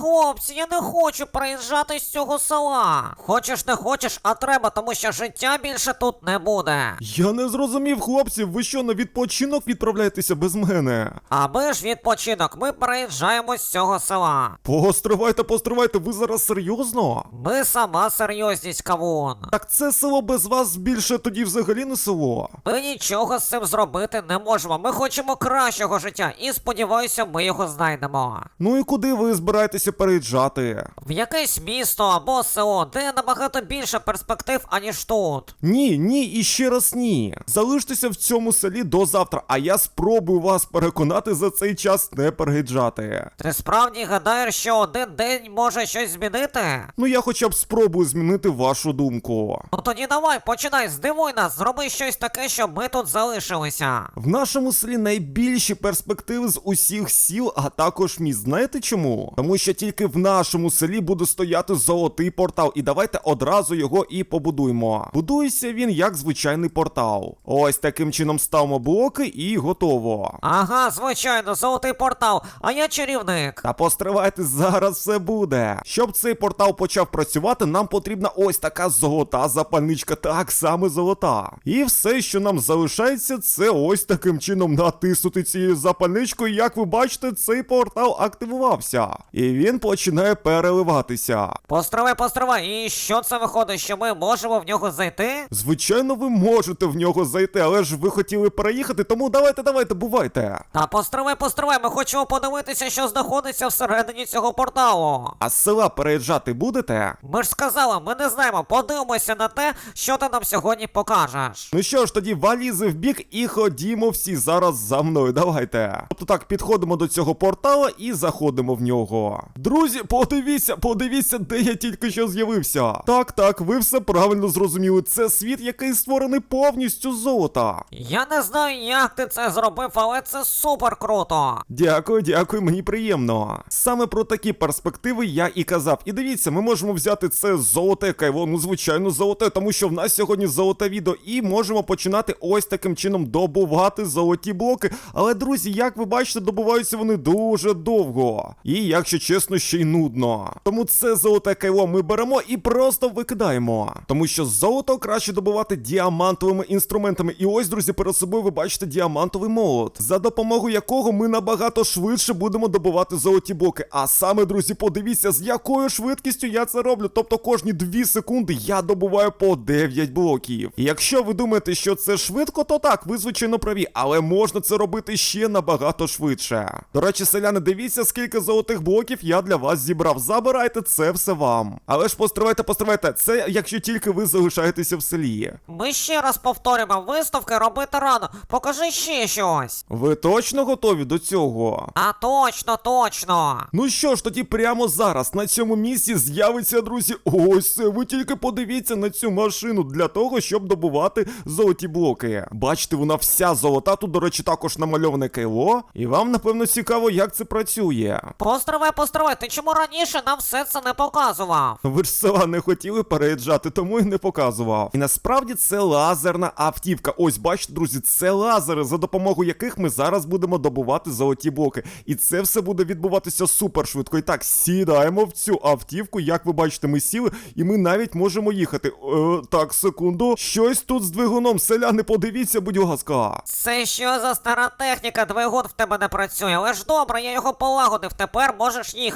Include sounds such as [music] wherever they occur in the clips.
Хлопці, я не хочу приїжджати з цього села. Хочеш, не хочеш, а треба, тому що життя більше тут не буде. Я не зрозумів, хлопці, ви що на відпочинок відправляєтеся без мене? Аби ж відпочинок, ми переїжджаємо з цього села. Постривайте, постривайте, ви зараз серйозно? Ми сама серйозність кавун. Так це село без вас більше тоді взагалі не село. Ми нічого з цим зробити не можемо. Ми хочемо кращого життя і сподіваюся, ми його знайдемо. Ну і куди ви збираєтеся переїжджати? В якесь місто або село, де набагато більше перспектив, аніж тут. Ні, ні і ще раз ні. Залиштеся в цьому селі до завтра, а я спробую вас переконати за цей час не переїжджати. Ти справді гадаєш, що один день може щось змінити? Ну я хоча б спробую змінити вашу думку. Ну тоді давай, починай, здивуй нас, зроби щось таке, щоб ми тут залишилися. В нашому селі найбільші перспективи з усіх сіл, а також міст. Знаєте чому? Тому що тільки в нашому селі буде стояти золотий портал, і давайте одразу його і побудуємо. Будується він як звичайний портал. Ось таким чином ставимо блоки і готово. Ага, звичайно, золотий портал, а я чарівник. Та постривайте, зараз все буде. Щоб цей портал почав працювати, нам потрібна ось така золота запальничка, так саме золота. І все, що нам залишається, це ось таким чином натиснути цією запальничкою. Як ви бачите, цей портал активувався. І він починає переливатися. Постривай, постривай, і що це виходить, що ми можемо в нього зайти? Звичайно, ви можете в нього зайти, але ж ви хотіли переїхати, тому давайте, давайте, бувайте. Та постривай, постривай, ми хочемо подивитися, що знаходиться всередині цього порталу. А з села переїжджати будете? Ми ж сказали, ми не знаємо, подивимося на те, що ти нам сьогодні покажеш. Ну що ж, тоді валізи в бік і ходімо всі зараз за мною. Давайте. Тобто так, підходимо до цього портала і заходимо в нього. Друзі, подивіться, подивіться, де я тільки що з'явився. Так, так, ви все правильно зрозуміли. Це світ, який створений повністю з золота. Я не знаю, як ти це зробив, але це супер круто. Дякую, дякую, мені приємно. Саме про такі перспективи я і казав. І дивіться, ми можемо взяти це золоте кайво, ну звичайно, золоте, тому що в нас сьогодні золоте відео, і можемо починати ось таким чином добувати золоті блоки. Але, друзі, як ви бачите, добуваються вони дуже довго. І, якщо чесно, ще й нудно. Тому це золоте кайло ми беремо і просто викидаємо. Тому що золото краще добувати діамантовими інструментами. І ось, друзі, перед собою ви бачите діамантовий молот, за допомогою якого ми набагато швидше будемо добувати золоті блоки. А саме, друзі, подивіться, з якою швидкістю я це роблю. Тобто кожні 2 секунди я добуваю по 9 блоків. І якщо ви думаєте, що це швидко, то так, ви звичайно праві, але можна це робити ще набагато швидше. До речі, селяни, дивіться, скільки золотих блоків для вас зібрав. Забирайте це все вам. Але ж постривайте, постривайте, це якщо тільки ви залишаєтеся в селі. Ми ще раз повторюємо, виставки робити рано. Покажи ще щось. Ви точно готові до цього? А точно, точно. Ну що ж, тоді прямо зараз на цьому місці з'явиться, друзі. Ось це. Ви тільки подивіться на цю машину для того, щоб добувати золоті блоки. Бачите, вона вся золота. Тут, до речі, також намальоване кайло. І вам, напевно, цікаво, як це працює. Постривай, постривай, ти чому раніше нам все це не показував? Ви ж села не хотіли переїжджати, тому і не показував. І насправді це лазерна автівка. Ось бачите, друзі, це лазери, за допомогою яких ми зараз будемо добувати золоті блоки. І це все буде відбуватися супер швидко. І так, сідаємо в цю автівку. Як ви бачите, ми сіли, і ми навіть можемо їхати. Е, так, секунду. Щось тут з двигуном. Селяни, подивіться, будь ласка. Це що за стара техніка, двигун в тебе не працює, але ж добре, я його полагодив, тепер можеш їхати.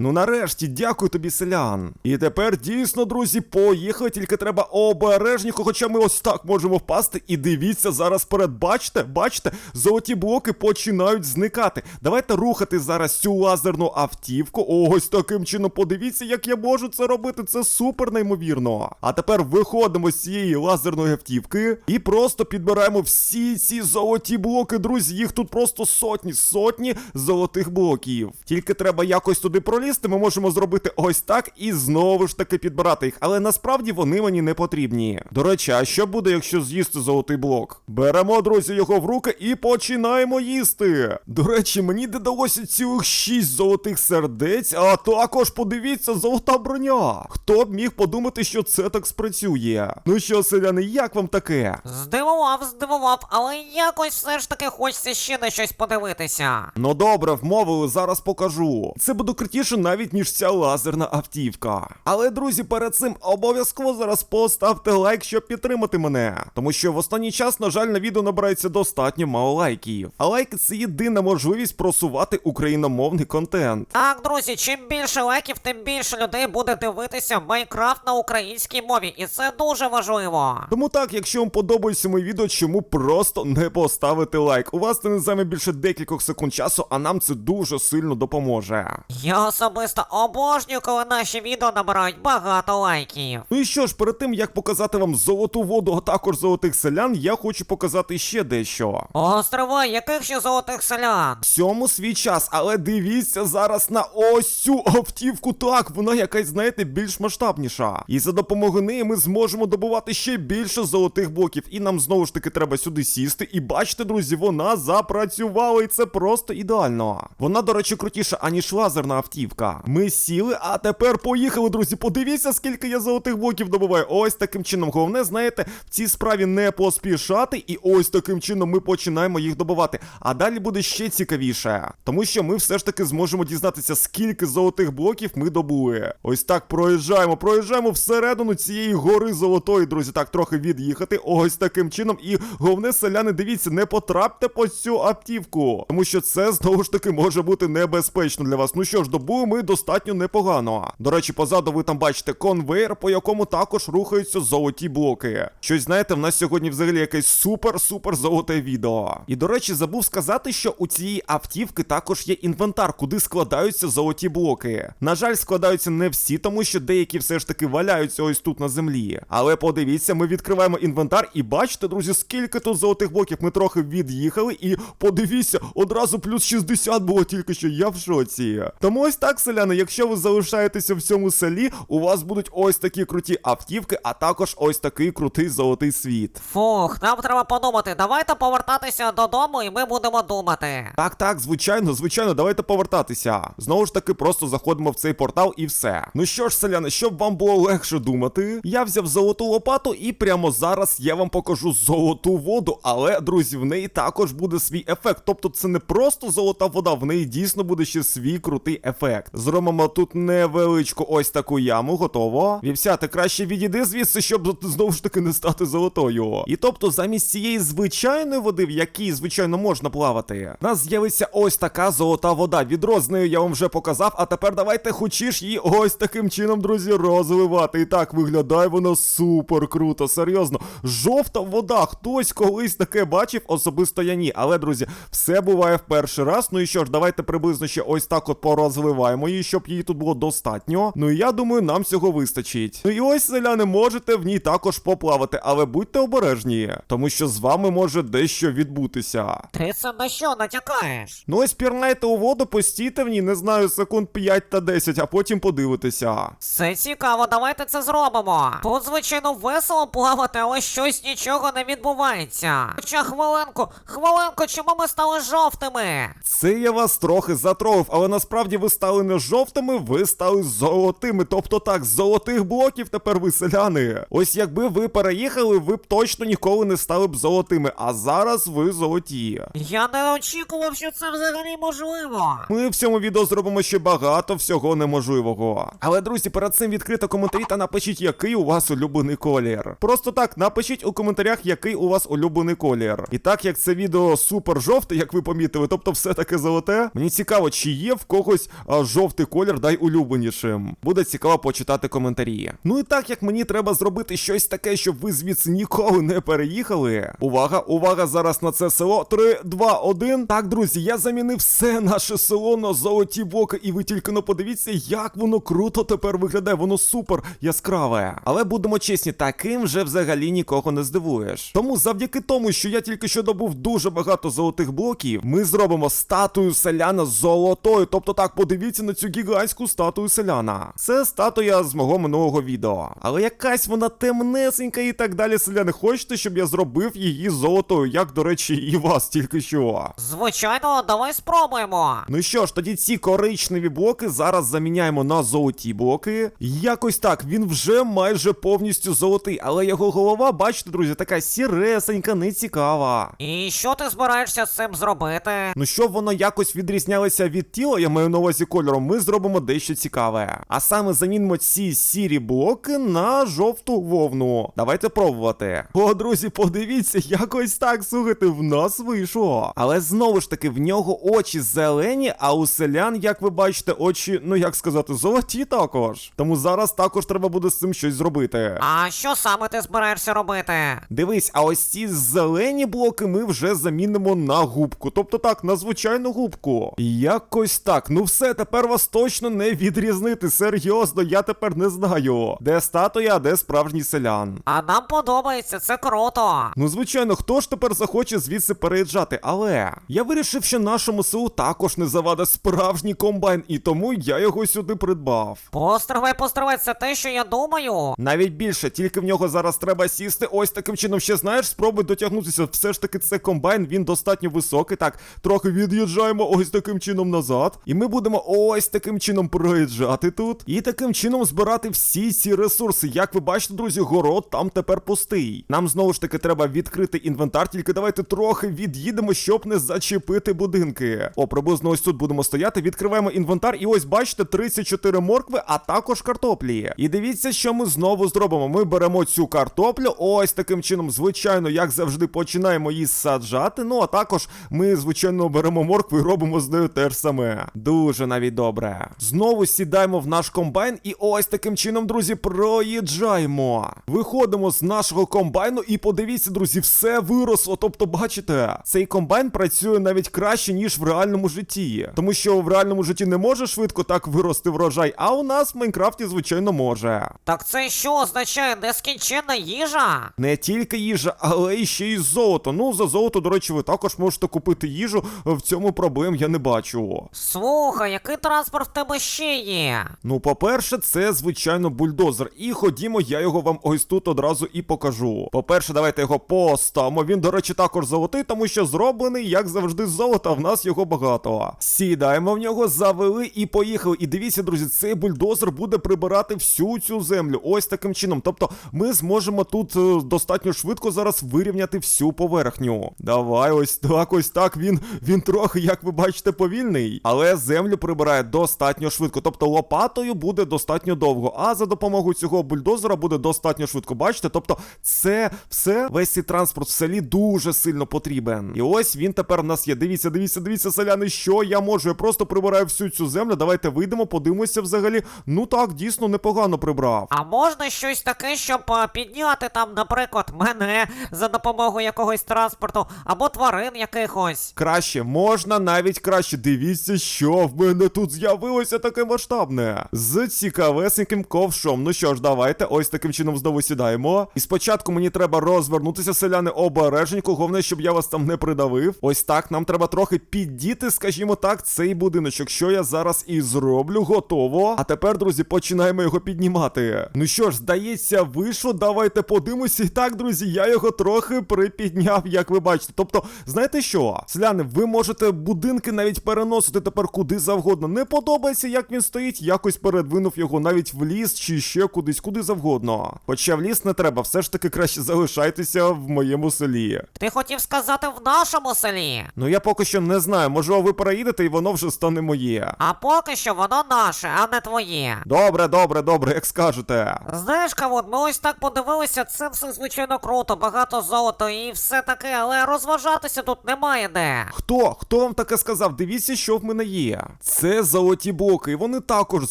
Ну нарешті, дякую тобі, селян. І тепер дійсно, друзі, поїхали, тільки треба обережніко, хоча ми ось так можемо впасти. І дивіться зараз вперед. Бачите, бачите, золоті блоки починають зникати. Давайте рухати зараз цю лазерну автівку. Ось таким чином. Подивіться, як я можу це робити. Це супер неймовірно. А тепер виходимо з цієї лазерної автівки і просто підбираємо всі ці золоті блоки, друзі. Їх тут просто сотні, сотні золотих блоків. Тільки треба якось туди пролізти. Ми можемо зробити ось так і знову ж таки підбирати їх. Але насправді вони мені не потрібні. До речі, а що буде, якщо з'їсти золотий блок? Беремо, друзі, його в руки і починаємо їсти. До речі, мені додалося цілих 6 золотих сердець, а також подивіться, золота броня. Хто б міг подумати, що це так спрацює? Ну що, селяни, як вам таке? Здивував, здивував, але якось все ж таки хочеться ще на щось подивитися. Ну добре, вмовили, зараз покажу. Це буде крутіше навіть ніж ця лазерна автівка. Але друзі, перед цим обов'язково зараз поставте лайк, щоб підтримати мене. Тому що в останній час, на жаль, на відео набирається достатньо мало лайків. А лайки це єдина можливість просувати україномовний контент. Так, друзі, чим більше лайків, тим більше людей буде дивитися Майнкрафт на українській мові, і це дуже важливо. Тому так, якщо вам подобається моє відео, чому просто не поставити лайк? У вас це не займе більше декількох секунд часу, а нам це дуже сильно допоможе. Я особисто обожнюю, коли наші відео набирають багато лайків. Ну і що ж, перед тим як показати вам золоту воду, а також золотих селян, я хочу показати ще дещо. Острови, яких ще золотих селян? Всьому свій час, але дивіться зараз на ось цю автівку. Так, вона якась, знаєте, більш масштабніша. І за допомогою неї ми зможемо добувати ще більше золотих блоків. І нам знову ж таки треба сюди сісти. І бачите, друзі, вона запрацювала, і це просто ідеально. Вона, до речі, крутіша, аніж лазерна автівка. Ми сіли, а тепер поїхали, друзі. Подивіться, скільки я золотих блоків добуваю. Ось таким чином. Головне, знаєте, в цій справі не поспішати, і ось таким чином ми починаємо їх добувати. А далі буде ще цікавіше, тому що ми все ж таки зможемо дізнатися, скільки золотих блоків ми добули. Ось так проїжджаємо, проїжджаємо всередину цієї гори золотої, друзі. Так, трохи від'їхати. Ось таким чином. І головне, селяни, дивіться, не потрапте по цю автівку, тому що це знову ж таки може бути небезпечно для вас. Ну що ж, добули ми достатньо непогано. До речі, позаду ви там бачите конвейер, по якому також рухаються золоті блоки. Щось знаєте, в нас сьогодні взагалі якесь супер-супер золоте відео. І до речі, забув сказати, що у цієї автівки також є інвентар, куди складаються золоті блоки. На жаль, складаються не всі, тому що деякі все ж таки валяються ось тут на землі. Але подивіться, ми відкриваємо інвентар і бачите, друзі, скільки тут золотих блоків. Ми трохи від'їхали, і подивіться, одразу плюс 60 було тільки що. Я в шоці. Тому ось так, селяни, якщо ви залишаєтеся в цьому селі, у вас будуть ось такі круті автівки, а також ось такий крутий золотий світ. Фух, нам треба подумати. Давайте повертатися додому і ми будемо думати. Так, так, звичайно, звичайно, давайте повертатися. Знову ж таки, просто заходимо в цей портал і все. Ну що ж, селяни, щоб вам було легше думати, я взяв золоту лопату і прямо зараз я вам покажу золоту воду. Але, друзі, в неї також буде свій ефект. Тобто це не просто золота вода, в неї дійсно буде ще свій крутий ефект. Зробимо тут невеличку ось таку яму, готово. Вівсяти, краще відійди звідси, щоб знову ж таки не стати золотою. І тобто, замість цієї звичайної води, в якій, звичайно, можна плавати, в нас з'явиться ось така золота вода. Відро з нею я вам вже показав, а тепер давайте хочеш її ось таким чином, друзі, розвивати. І так виглядає воно супер круто, серйозно. Жовта вода. Хтось колись таке бачив, особисто я ні. Але, друзі, все буває в перший раз. Ну і що ж, давайте приблизно ще ось так от порозвиваємо її, щоб її тут було достатньо. Ну і я думаю, нам цього вистачить. Ну і ось, селяни, можете в ній також поплавати, але будьте обережні, тому що з вами може дещо відбутися. Ти це на що натякаєш? Ну ось пірнайте у воду, постійте в ній, не знаю, секунд 5 та 10, а потім подивитися. Це цікаво, давайте це зробимо. Тут, звичайно, весело плавати, але щось нічого не відбувається. Хоча хвилинку, хвилинку, чому ми стали жовтими? Це я вас трохи затролив, але насправді ви стали не жовтими, ви стали золотими. Тобто так, з золотих блоків тепер ви селяни. Ось якби ви переїхали, ви б точно ніколи не стали б золотими. А зараз ви золоті. Я не очікував, що це взагалі можливо. Ми в цьому відео зробимо ще багато всього неможливого. Але, друзі, перед цим відкрито коментарі та напишіть, який у вас улюблений колір. Просто так, напишіть у коментарях, який у вас улюблений колір. І так як це відео супер жовте, як ви помітили, тобто все таке золоте. Мені цікаво, чи є в когось а, жовтий колір найулюбленішим. Буде цікаво почитати коментарі. Ну і так як мені треба зробити щось таке, щоб ви звідси ніколи не переїхали. Увага, увага зараз на це село. 3, 2, 1. Так, друзі, я замінив все наше село на золоті блоки, і ви тільки ну подивіться, як воно круто тепер виглядає. Воно супер яскраве. Але будемо чесні, таким вже взагалі нікого не здивуєш. Тому завдяки тому, що я тільки що добув дуже багато золотих блоків, ми зробимо статую селяна золотою. Тобто так, подивіться на цю гігантську статую селяна. Це статуя з мого минулого відео. Але якась вона темнесенька і так далі. Селяни, хочете, щоб я зробив її золотою, як, до речі, і вас тільки що. Звичайно, давай спробуємо. Ну що ж, тоді ці коричневі блоки зараз заміняємо на золоті блоки. Якось так, він вже майже повністю золотий, але його голова, бачите, друзі, така сіресенька, нецікава. І що ти збираєшся з цим зробити? Ну щоб воно якось відрізнялося від тіла, я маю на увазі кольором, ми зробимо дещо цікаве. А саме замінимо ці сірі блоки на жовту вовну. Давайте пробувати. О, друзі, подивіться, якось так, слухайте, в нас вийшло. Але знову ж таки, в нього очі зелені, а у селян, як ви бачите, очі, ну як сказати, золоті також. Тому зараз також треба буде з цим щось зробити. А що саме ти збираєшся робити? Дивись, а ось ці зелені блоки ми вже замінимо на губку. Тобто так, на звичайну губку. Якось так. Ну все, тепер вас точно не відрізнити. Серйозно, я тепер не знаю. Де статуя, а де справжній селян. А нам подобається, це круто. Ну, звичайно, хто ж тепер захоче звідси переїжджати, але я вирішив, що нашому селу також не завада справжній комбайн, і тому я його сюди придбав. Постривай, постривай, це те, що я думаю. Навіть більше, тільки в нього зараз треба сісти. Ось таким чином ще знаєш, спробуй дотягнутися. Все ж таки, це комбайн, він достатньо високий. Так, трохи від'їжджаємо ось таким чином назад. І ми будемо ось таким чином проїжджати тут. І таким чином збирати всі ці ресурси. Як ви бачите, друзі, город там тепер пустий. Нам знову ж таки треба відкрити інвентар, тільки давайте трохи від'їдемо, щоб не зачепити будинки. О, приблизно ось тут будемо стояти. Відкриваємо інвентар, і ось бачите, 34 моркви, а також картоплі. І дивіться, що ми знову зробимо. Ми беремо цю картоплю, ось таким чином, звичайно, як завжди, починаємо її саджати. Ну а також ми, звичайно, беремо моркву і робимо з нею те ж саме. Дуже навіть добре. Знову сідаємо в наш комбайн, і ось таким чином, друзі, проїжджаємо. Виходимо з нашого комбайну, і подивіться, друзі, все виросло. Тобто, бачите, цей комбайн працює навіть краще, ніж в реальному житті. Тому що в реальному житті не може швидко так вирости врожай, а у нас в Майнкрафті, звичайно, може. Так це що означає нескінченна їжа? Не тільки їжа, але і ще й золото. Ну, за золото, до речі, ви також можете купити їжу. В цьому проблем я не бачу. Слухай, який транспорт в тебе ще є? Ну, по-перше, це звичайно бульдозер. І ходімо, я його вам ось тут одразу і покажу. По-перше, давайте його поставимо. Він, до речі, також золотий, тому що зроблений, як завжди, з золота. В нас його багато. Сідаємо в нього, завели і поїхали. І дивіться, друзі, цей бульдозер буде прибирати всю цю землю. Ось таким чином. Тобто, ми зможемо тут е, достатньо швидко зараз вирівняти всю поверхню. Давай, ось так, ось так. Він він трохи, як ви бачите, повільний, але землю прибирає достатньо швидко. Тобто лопатою буде достатньо довго, а за допомогою цього бульдозера буде достатньо швидко. Бачите? Тобто, це все, весь цей транспорт в селі дуже сильно потрібен. І ось він тепер в нас є. Дивіться, дивіться, дивіться, селяни, що я можу. Я просто прибираю всю цю землю. Давайте вийдемо, подивимося взагалі. Ну так, дійсно непогано прибрав. А можна щось таке, щоб е, підняти там, наприклад, мене за допомогою якогось транспорту або тварин якихось? Краще, можна навіть краще. Дивіться, що в мене тут з'явилося таке масштабне. З цікавесеньким ковшом. Ну що ж, давайте ось таким чином знову сідаємо. І спочатку мені треба розвернутися, селяни, обереженько. Головне, щоб я вас там не придавив. Ось так, нам треба трохи піддіти, скажімо так, цей будиночок. Що я зараз і зроблю, готово. А тепер, друзі, починаємо його піднімати. Ну що ж, здається, вийшло. Давайте подивимося. І так, друзі, я його трохи припідняв, як ви бачите. Тобто, знаєте що? Селяни, ви можете будинки навіть переносити тепер куди завгодно. Не подобається, як він стоїть, якось передвинув його навіть в ліс чи ще кудись, куди завгодно. Хоча в ліс не треба, все ж таки краще [laughs] залишайтеся в моєму селі. Ти хотів сказати в нашому селі. Ну я поки що не знаю, можливо, ви переїдете і воно вже стане моє. А поки що воно наше, а не твоє. Добре, добре, добре, як скажете. Знаєш, Кавун, ми ось так подивилися, це все звичайно круто, багато золота і все таке, але розважатися тут немає де. Хто? Хто вам таке сказав? Дивіться, що в мене є. Це золоті блоки, і вони також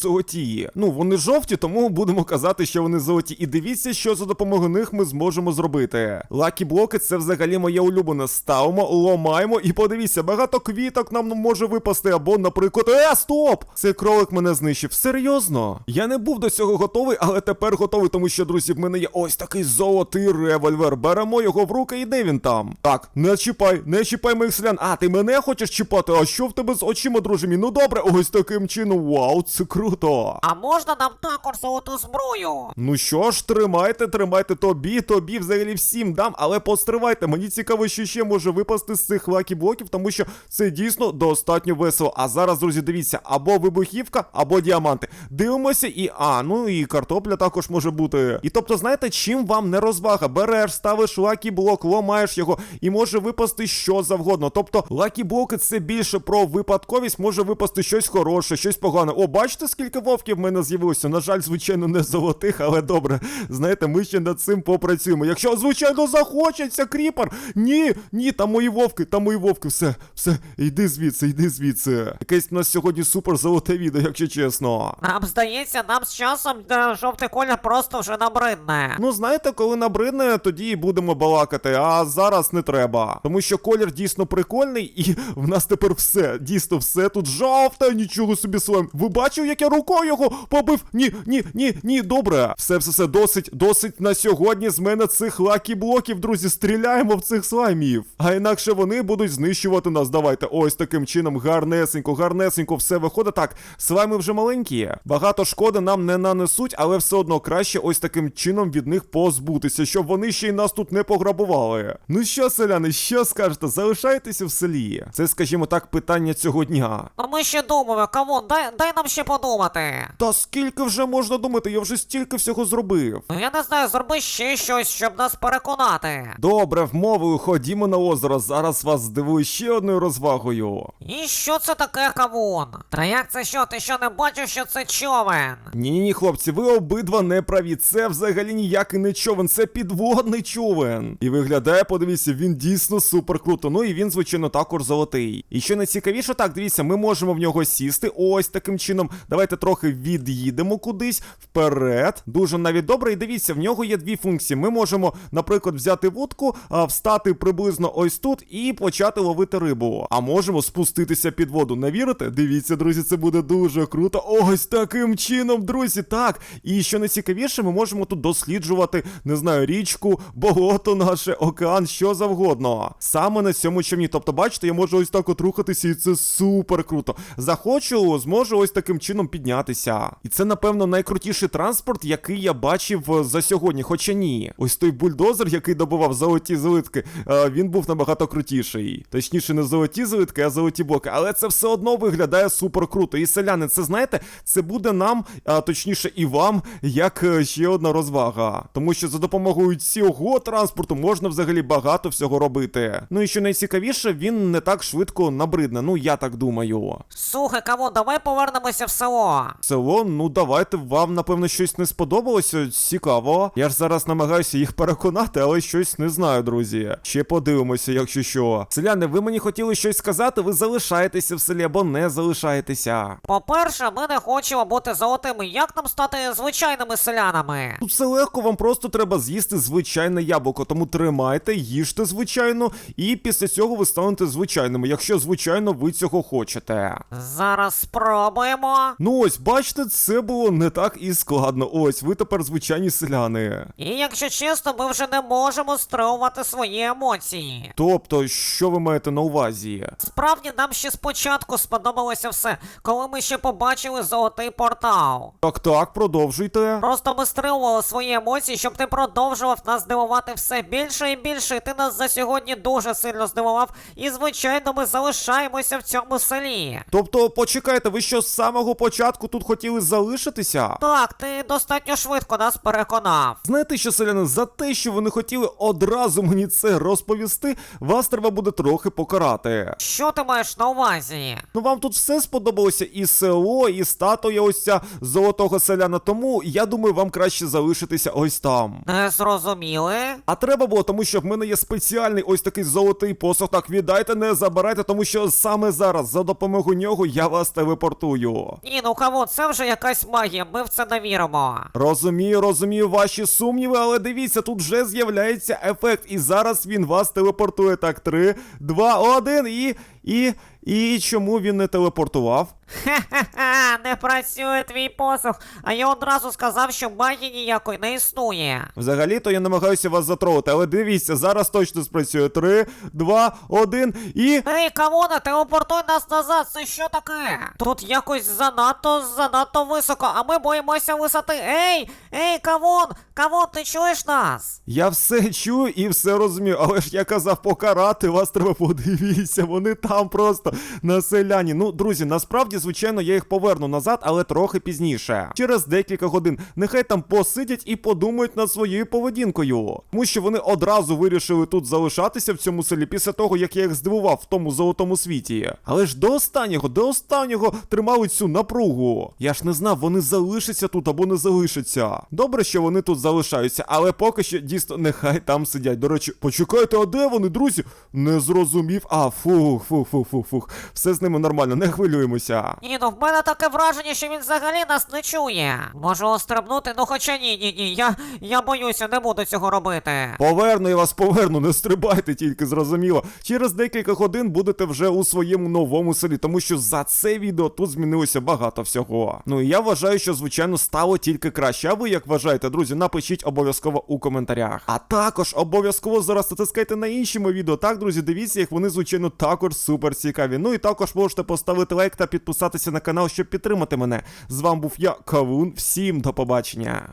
золоті. Ну, вони жовті, тому будемо казати, що вони золоті. І дивіться, що за допомогою них ми зможемо зробити. Лакі блоки це взагалі моє улюблене. Ставимо, ломаємо, і подивіться, багато квіток нам може випасти. Або, наприклад, е, стоп! Цей кролик мене знищив. Серйозно? Я не був до цього готовий, але тепер готовий, тому що, друзі, в мене є ось такий золотий револьвер. Беремо його в руки, і де він там? Так, не чіпай, не чіпай моїх селян. А, ти мене хочеш чіпати? А що в тебе з очима, друже мій? Ну добре, ось таким чином. Вау, це круто. А можна нам також золоту зброю? Ну що ж, тримайте, тримайте тобі, тобі взагалі всім дам, але постривайте. Мені цікаво, що ще може випасти з цих лакі блоків, тому що це дійсно достатньо весело. А зараз, друзі, дивіться, або вибухівка, або діаманти. Дивимося і. А, ну і картопля також може бути. І тобто, знаєте, чим вам не розвага? Береш, ставиш лакі блок, ломаєш його, і може випасти що завгодно. Тобто, лакі блоки це більше про випадковість, може випасти щось хороше, щось погане. О, бачите, скільки вовків в мене з'явилося? На жаль, звичайно, не золотих, але добре. Знаєте, ми ще над цим попрацюємо. Якщо, звичайно, захочеться кріпер. Ні, ні, там мої вовки, там мої вовки. Все, все, йди звідси, йди звідси. Якесь в нас сьогодні супер золоте відео, якщо чесно. Нам здається, нам з часом е, жовтий колір просто вже набридне. Ну, знаєте, коли набридне, тоді і будемо балакати, а зараз не треба. Тому що колір дійсно прикольний, і в нас тепер все, дійсно все тут жовте, нічого собі слайм. Ви бачив, як я рукою його побив? Ні, ні, ні, ні, добре. Все, все, все, досить, досить на сьогодні з мене цих лакі блоків, друзі. Стріляємо в цих слаймів. А інакше вони будуть знищувати нас. Давайте, ось таким чином, гарнесенько, гарнесенько, все виходить. Так, слайми вже маленькі. Багато шкоди нам не нанесуть, але все одно краще ось таким чином від них позбутися, щоб вони ще й нас тут не пограбували. Ну що, селяни, що скажете? Залишайтеся в селі. Це, скажімо так, питання цього дня. А ми ще думаємо, камон, дай, дай нам ще подумати. Та скільки вже можна думати? Я вже стільки всього зробив. Ну я не знаю, зроби ще щось, щоб нас переконати. Добре, вмовою, ходімо на озеро. Зараз вас здивую ще одною розвагою. І що це таке, кавун? Та як це що? Ти що не бачив, що це човен? Ні, ні, ні, хлопці, ви обидва не праві. Це взагалі ніякий не човен, це підводний човен. І виглядає, подивіться, він дійсно супер круто. Ну і він, звичайно, також золотий. І що найцікавіше, так, дивіться, ми можемо в нього сісти. Ось таким чином. Давайте трохи від'їдемо кудись вперед. Дуже навіть добре. І дивіться, в нього є дві функції. Ми можемо, наприклад, взяти вудку, встати приблизно ось тут і почати ловити рибу. А можемо спуститися під воду. Не вірите? Дивіться, друзі, це буде дуже круто. Ось таким чином, друзі. Так. І що найцікавіше, ми можемо тут досліджувати, не знаю, річку, болото наше, океан, що завгодно. Саме на цьому човні. Тобто, бачите, я можу ось так от рухатися, і це супер круто. Захочу, зможу ось таким чином піднятися. І це, напевно, найкрутіший транспорт, який я бачив е, за сьогодні. Хоча ні. Ось той бульдозер, який добував золоті злитки, е, він був набагато крутіший. Точніше, не золоті злитки, а золоті блоки. Але це все одно виглядає супер круто. І селяни, це знаєте, це буде нам, а точніше, і вам, як е, ще одна розвага. Тому що за допомогою цього транспорту можна взагалі багато всього робити. Ну і що найцікавіше, він не так швидко набридне. Ну я так думаю. Слухай, кавун, давай повернемося в село. Село, ну давайте, вам напевно щось не сподобалося. Цікаво. Я ж зараз намагаюся їх переконати, але щось не знаю, друзі. Ще подивимося, якщо що. Селяни, ви мені хотіли щось сказати, ви залишаєтеся в селі або не залишаєтеся. По-перше, ми не хочемо бути золотими. Як нам стати звичайними селянами? Тут все легко, вам просто треба з'їсти звичайне яблуко, тому тримайте, їжте звичайно, і після цього ви станете звичайними, якщо звичайно ви цього хочете. Зараз спробуємо. Ну ось, бачите, це було не так і складно. Ось, ви тепер звичайні селяни. І якщо чесно, ми вже не можемо стримувати свої емоції. Тобто, що ви маєте на увазі? Справді нам ще спочатку сподобалося все, коли ми ще побачили золотий портал. Так, так, продовжуйте. Просто ми стримували свої емоції, щоб ти продовжував нас здивувати все більше і більше. І ти нас за сьогодні дуже сильно здивував. І звичайно, ми залишаємося в цьому селі. Тобто, почекайте, ви що з самого початку тут хотіли залишитися? Так, ти достатньо швидко нас переконав. Знаєте що, селяни, за те, що ви не хотіли одразу мені це розповісти, вас треба буде трохи покарати. Що ти маєш на увазі? Ну вам тут все сподобалося, і село, і статуя ось ця золотого селяна. Тому я думаю, вам краще залишитися ось там. Не зрозуміли? А треба було, тому що в мене є спеціальний ось такий золотий посох. Так, віддайте, не забирайте, тому що саме зараз за допомогою нього я вас телепортую. Ні, ну камон, це вже якась магія, ми в це не віримо. Розумію, розумію ваші сумніви, але дивіться, тут вже з'являється ефект, і зараз він вас телепортує. Так, три, два, один і. і. І чому він не телепортував? Ха-ха-ха, не працює твій посох, а я одразу сказав, що магії ніякої не існує. Взагалі-то я намагаюся вас затролити, але дивіться, зараз точно спрацює. Три, два, один і. Ей, камона, телепортуй нас назад, це що таке? Тут якось занадто, занадто високо, а ми боїмося висоти. Ей, ей, кавун, кавун, ти чуєш нас? Я все чую і все розумію, але ж я казав покарати вас треба подивіться, вони там просто на селяні. Ну, друзі, насправді, звичайно, я їх поверну назад, але трохи пізніше. Через декілька годин. Нехай там посидять і подумають над своєю поведінкою. Тому що вони одразу вирішили тут залишатися в цьому селі після того, як я їх здивував в тому золотому світі. Але ж до останнього, до останнього тримали цю напругу. Я ж не знав, вони залишаться тут або не залишаться. Добре, що вони тут залишаються, але поки що дійсно нехай там сидять. До речі, почекайте, а де вони, друзі? Не зрозумів. А, фух, фух, фух, фух, фух. Все з ними нормально, не хвилюємося. Ні, ну в мене таке враження, що він взагалі нас не чує. Можу острибнути, ну хоча ні, ні, ні. Я, я боюся, не буду цього робити. Поверну я вас поверну, не стрибайте тільки, зрозуміло. Через декілька годин будете вже у своєму новому селі, тому що за це відео тут змінилося багато всього. Ну і я вважаю, що звичайно стало тільки краще. А ви як вважаєте, друзі, напишіть обов'язково у коментарях. А також обов'язково зараз натискайте на інші мої відео. Так, друзі, дивіться їх, вони звичайно також супер цікаві. Ну і також можете поставити лайк та підписатися на канал, щоб підтримати мене. З вами був я, Кавун. Всім до побачення.